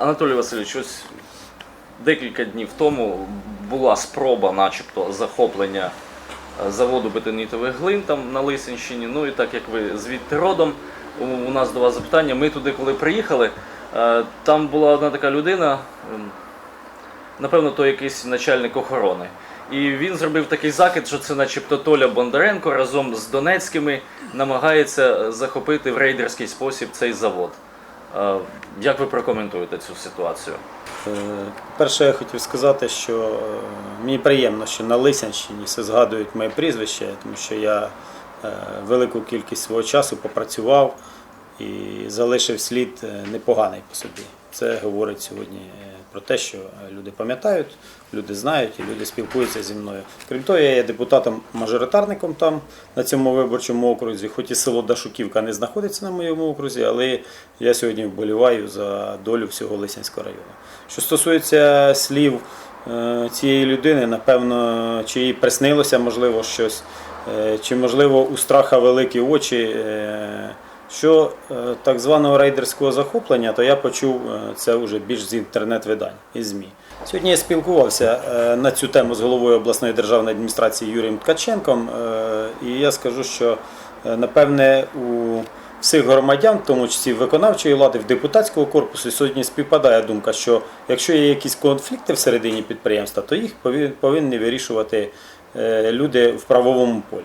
Анатолій Васильович, ось декілька днів тому була спроба, начебто, захоплення е, заводу бетонітових глин там на Лисинщині. Ну і так як ви звідти родом, у нас до вас запитання. Ми туди, коли приїхали, е, там була одна така людина, напевно, то якийсь начальник охорони. І він зробив такий закид, що це начебто Толя Бондаренко разом з Донецькими намагається захопити в рейдерський спосіб цей завод. Е, Як ви прокоментуєте цю ситуацію? Е, Перше, я хотів сказати, що е, мені приємно, що на Лисянщині все згадують моє прізвище, тому що я велику кількість свого часу попрацював і залишив слід непоганий по собі. Це говорить сьогодні е, про те, що е, люди пам'ятають, люди знають і люди спілкуються зі мною. Крім того, я є депутатом-мажоритарником там на цьому виборчому окрузі, хоч і село Дашуківка не знаходиться на моєму окрузі, але я сьогодні вболіваю за долю всього Лисянського району. Що стосується слів е, цієї людини, напевно, чи їй приснилося можливо щось, чи можливо у страха великі очі. Що е, так званого рейдерського захоплення, то я почув е, це вже більш з інтернет-видань і ЗМІ. Сьогодні я спілкувався е, на цю тему з головою обласної державної адміністрації Юрієм Ткаченком, і я скажу, що напевне у всіх громадян, в тому числі виконавчої влади, в депутатського корпусу, сьогодні співпадає думка, що якщо є якісь конфлікти всередині підприємства, то їх повинні вирішувати люди в правовому полі.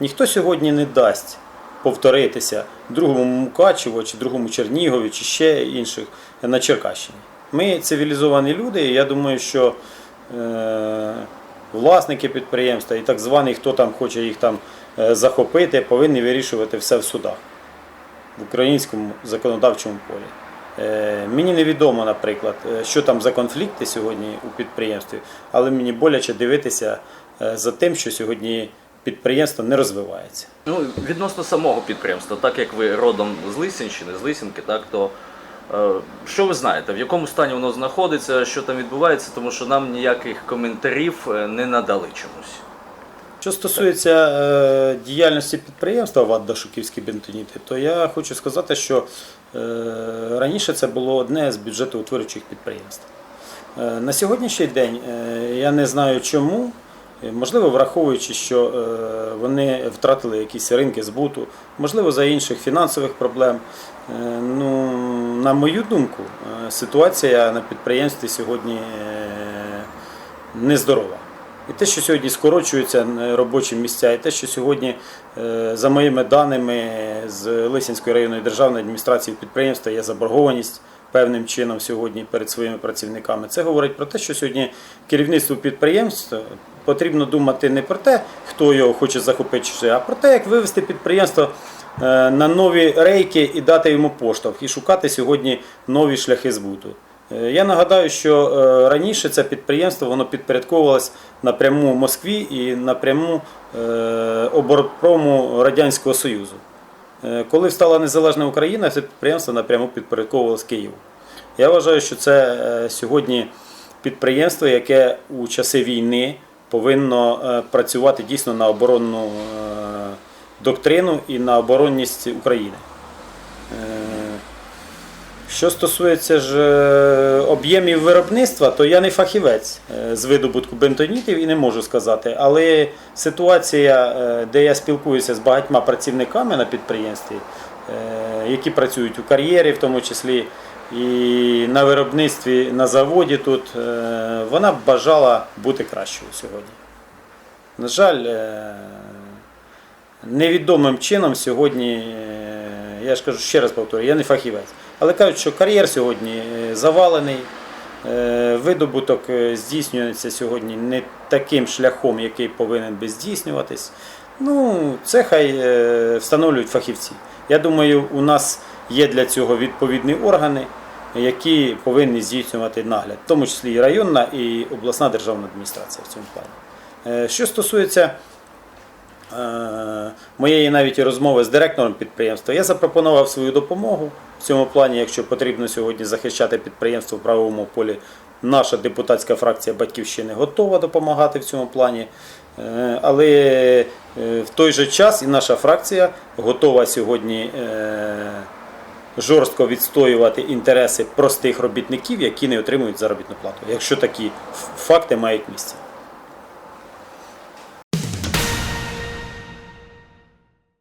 Ніхто сьогодні не дасть повторитися другому Мукачево чи другому Чернігові чи ще інших на Черкащині. Ми цивілізовані люди, і я думаю, що е, власники підприємства і так званий, хто там хоче їх там е, захопити, повинні вирішувати все в судах в українському законодавчому полі. Е, Мені невідомо, наприклад, що там за конфлікти сьогодні у підприємстві, але мені боляче дивитися за тим, що сьогодні підприємство не розвивається. Ну, відносно самого підприємства, так як ви родом з Лисинщини, з Лисинки, так то е, що ви знаєте, в якому стані воно знаходиться, що там відбувається, тому що нам ніяких коментарів е, не надали чомусь. Що стосується е, діяльності підприємства ВАД Дашуківські бентоніти, то я хочу сказати, що е, раніше це було одне з бюджетоутворюючих підприємств. Е, на сьогоднішній день е, я не знаю чому, можливо, враховуючи, що е, вони втратили якісь ринки збуту, можливо, за інших фінансових проблем. Е, ну, на мою думку, е, ситуація на підприємстві сьогодні нездорова. І те, що сьогодні скорочуються робочі місця, і те, що сьогодні, за моїми даними з Лисинської районної державної адміністрації підприємства є заборгованість певним чином сьогодні перед своїми працівниками. Це говорить про те, що сьогодні керівництву підприємства потрібно думати не про те, хто його хоче захопити, а про те, як вивести підприємство е, на нові рейки і дати йому поштовх, і шукати сьогодні нові шляхи збуту. Е, Я нагадаю, що е, раніше це підприємство воно підпорядковувалось напряму Москві і напряму оборонпрому Радянського Союзу. Е, Коли стала незалежна Україна, це підприємство напряму підпорядковувалось Києву. Я вважаю, що це е, сьогодні підприємство, яке у часи війни повинно е, працювати дійсно на оборонну доктрину і на оборонність України. Що стосується ж е, об'ємів виробництва, то я не фахівець е, з видобутку бентонітів і не можу сказати. Але ситуація, е, де я спілкуюся з багатьма працівниками на підприємстві, які працюють у кар'єрі, в тому числі і на виробництві на заводі тут, вона б бажала бути кращою сьогодні. На жаль, невідомим чином сьогодні, я ж кажу ще раз повторюю, я не фахівець. Але кажуть, що кар'єр сьогодні е, завалений, е, видобуток е, здійснюється сьогодні не таким шляхом, який повинен би здійснюватись. Ну, це хай встановлюють фахівці. Я думаю, у нас є для цього відповідні органи, які повинні здійснювати нагляд, в тому числі і районна, і обласна державна адміністрація в цьому плані. Що стосується моєї навіть розмови з директором підприємства, я запропонував свою допомогу в цьому плані, якщо потрібно сьогодні захищати підприємство в правовому полі. Наша депутатська фракція Батьківщини готова допомагати в цьому плані. Е, Але е, в той же час і наша фракція готова сьогодні е, жорстко відстоювати інтереси простих робітників, які не отримують заробітну плату, якщо такі факти мають місце.